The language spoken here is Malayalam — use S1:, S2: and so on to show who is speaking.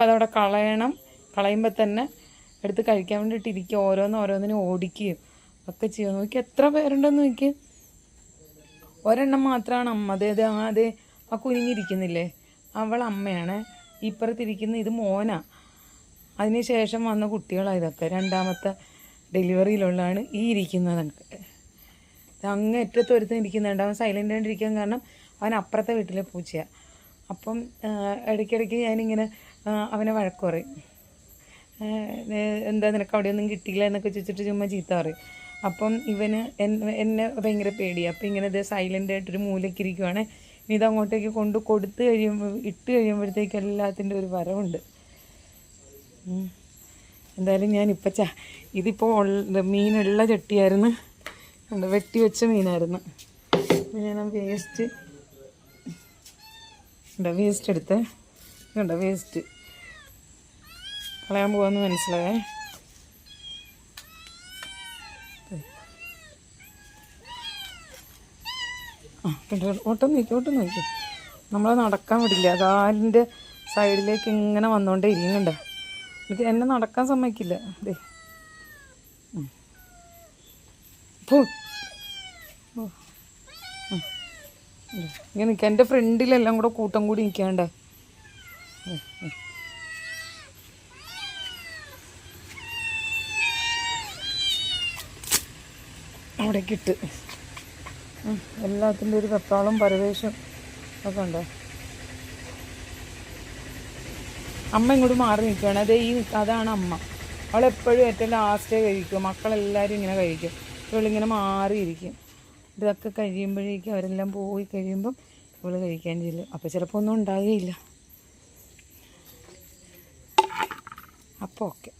S1: അതവിടെ കളയണം. കളയുമ്പോൾ തന്നെ എടുത്ത് കഴിക്കാൻ വേണ്ടിയിട്ട് ഇരിക്കുക ഓരോന്ന് ഓരോന്നിനും ഓടിക്കുകയും ഒക്കെ ചെയ്യും. നോക്കി എത്ര പേരുണ്ടെന്ന് നോക്കി. ഒരെണ്ണം മാത്രമാണ് അമ്മ. അതെ അതെ ആ അതെ. ആ കുനിഞ്ഞിരിക്കുന്നില്ലേ? അവൾ അമ്മയാണ്. ഇപ്പുറത്തിരിക്കുന്ന ഇത് മോനാ. അതിനുശേഷം വന്ന കുട്ടികളാണ് ഇതൊക്കെ. രണ്ടാമത്തെ ഡെലിവറിയിലുള്ളതാണ് ഈ ഇരിക്കുന്നത്. അങ്ങ് അറ്റത്ത് ഒരുത്തൻ ഇരിക്കുന്നുണ്ട് അവൻ സൈലന്റ് ആയിട്ടിരിക്കാൻ കാരണം അവൻ അപ്പുറത്തെ വീട്ടിലെ പൂച്ചയാണ് അപ്പം ഇടയ്ക്കിടയ്ക്ക് ഞാനിങ്ങനെ അവനെ വഴക്ക് പറയും. എന്താ നിനക്ക് അവിടെയൊന്നും കിട്ടിയില്ല എന്നൊക്കെ ചോദിച്ചിട്ട് ചുമ്മാ ചീത്ത പറയും. അപ്പം ഇവന് എന്നെ ഭയങ്കര പേടിയാണ് അപ്പം ഇങ്ങനെ ഇത് സൈലന്റ് ആയിട്ടൊരു മൂലയ്ക്ക് ഇരിക്കുവാണ്. ഇനി ഇത് അങ്ങോട്ടേക്ക് കൊണ്ട് കൊടുത്തു കഴിയുമ്പോൾ ഇട്ട് കഴിയുമ്പോഴത്തേക്ക് എല്ലാത്തിന്റെ ഒരു വരവുണ്ട്. എന്തായാലും ഞാൻ ഇപ്പം ച ഇതിപ്പോൾ മീനുള്ള ചട്ടിയായിരുന്നു. ഉണ്ട് വെട്ടി വെച്ച മീനായിരുന്നു. ഞാൻ വേസ്റ്റ് വേസ്റ്റ് എടുത്ത്. ഉണ്ട് വേസ്റ്റ് കളയാൻ പോകാമെന്ന് മനസ്സിലായേ. ഓട്ടം നോക്കി ഓട്ടം നോക്കി. നമ്മളെ നടക്കാൻ വിടില്ല. കാലിന്റെ സൈഡിലേക്ക് ഇങ്ങനെ വന്നുകൊണ്ടേ ഇരിക്കുന്നുണ്ട്. എനിക്ക് എന്നെ നടക്കാൻ സമ്മതിക്കില്ല. അതെ. ഇങ്ങനെ നിൽക്കുക എന്റെ ഫ്രണ്ടിലെല്ലാം കൂടെ കൂട്ടം കൂടി നിൽക്കാണ്ടേ അവിടേക്ക് കിട്ട്. എല്ലാത്തിന്റെ ഒരു വെപ്രാളം പരവേശം ഒക്കെ ഉണ്ടോ. അമ്മ ഇങ്ങോട്ട് മാറി നിൽക്കുകയാണ്. അതേ ഈ അതാണ് അമ്മ. അവളെപ്പോഴും ഏറ്റവും ലാസ്റ്റേ കഴിക്കും. മക്കളെല്ലാവരും ഇങ്ങനെ കഴിക്കും. ഇവളിങ്ങനെ മാറിയിരിക്കും. ഇതൊക്കെ കഴിയുമ്പോഴേക്കും അവരെല്ലാം പോയി കഴിയുമ്പം ഇവൾ കഴിക്കാൻ ചെല്ലും അപ്പോൾ ചിലപ്പോൾ ഒന്നും ഉണ്ടാകുകയില്ല അപ്പോൾ ഓക്കെ.